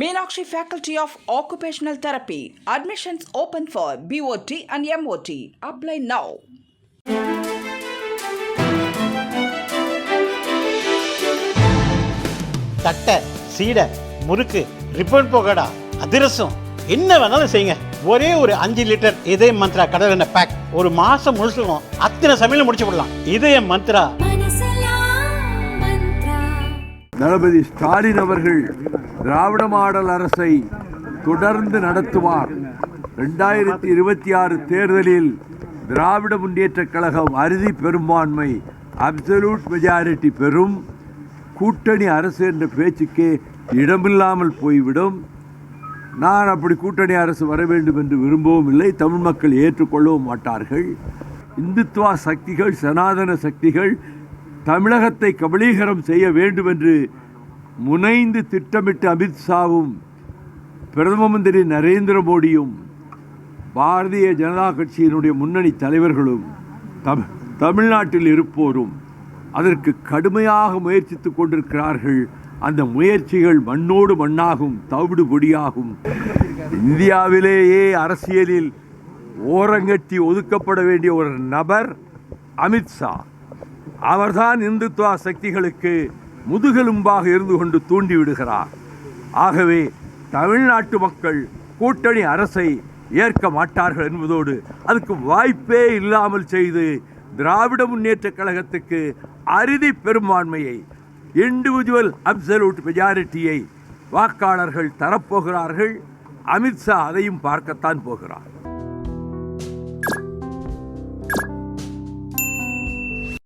Meenakshi Faculty of occupational therapy admissions open for BOT and MOT apply now தட்டை சீடை முறுக்கு ribbon போகடா அதிரசம். என்ன வேணாலும் செய்யுங்க. ஒரே ஒரு அஞ்சு லிட்டர் இதய மந்த்ரா கடலெண்ணெய் பேக் ஒரு மாசம் முழுசுக்கும் அத்தனை சமையல் முடிச்சு விடலாம் இதய மந்த்ரா. தளபதி ஸ்டாலின் அவர்கள் திராவிட மாடல் அரசை தொடர்ந்து நடத்துவார். ரெண்டாயிரத்தி இருபத்தி ஆறு தேர்தலில் திராவிட முன்னேற்றக் கழகம் அறுதி பெரும்பான்மை அப்சல்யூட் மெஜாரிட்டி பெறும். கூட்டணி அரசு என்ற பேச்சுக்கே இடமில்லாமல் போய்விடும். நான் அப்படி கூட்டணி அரசு வர வேண்டும் என்று விரும்பவும் இல்லை. தமிழ் மக்கள் ஏற்றுக்கொள்ளவும் மாட்டார்கள். இந்துத்துவா சக்திகள் சனாதன சக்திகள் தமிழகத்தை கபலீகரம் செய்ய வேண்டும் என்று முனைந்து திட்டமிட்டு அமித்ஷாவும் பிரதம மந்திரி நரேந்திர மோடியும் பாரதிய ஜனதா கட்சியினுடைய முன்னணி தலைவர்களும் தமிழ் தமிழ்நாட்டில் இருப்போரும் அதற்கு கடுமையாக முயற்சித்துக் கொண்டிருக்கிறார்கள். அந்த முயற்சிகள் மண்ணோடு மண்ணாகும் தவிடு பொடியாகும். இந்தியாவிலேயே அரசியலில் ஓரங்கட்டி ஒதுக்கப்பட வேண்டிய ஒரு நபர் அமித்ஷா அவர்தான் இந்துத்துவ சக்திகளுக்கு முதுகெலும்பாக இருந்து கொண்டு தூண்டிவிடுகிறார் ஆகவே தமிழ்நாட்டு மக்கள் கூட்டணி அரசை ஏற்க மாட்டார்கள் என்பதோடு அதுக்கு வாய்ப்பே இல்லாமல் செய்து திராவிட முன்னேற்ற கழகத்துக்கு அறுதி பெரும்பான்மையை இண்டிவிஜுவல் அப்சல்யூட் மெஜாரிட்டியை வாக்காளர்கள் தரப்போகிறார்கள். அமித்ஷா அதையும் பார்க்கத்தான் போகிறார்.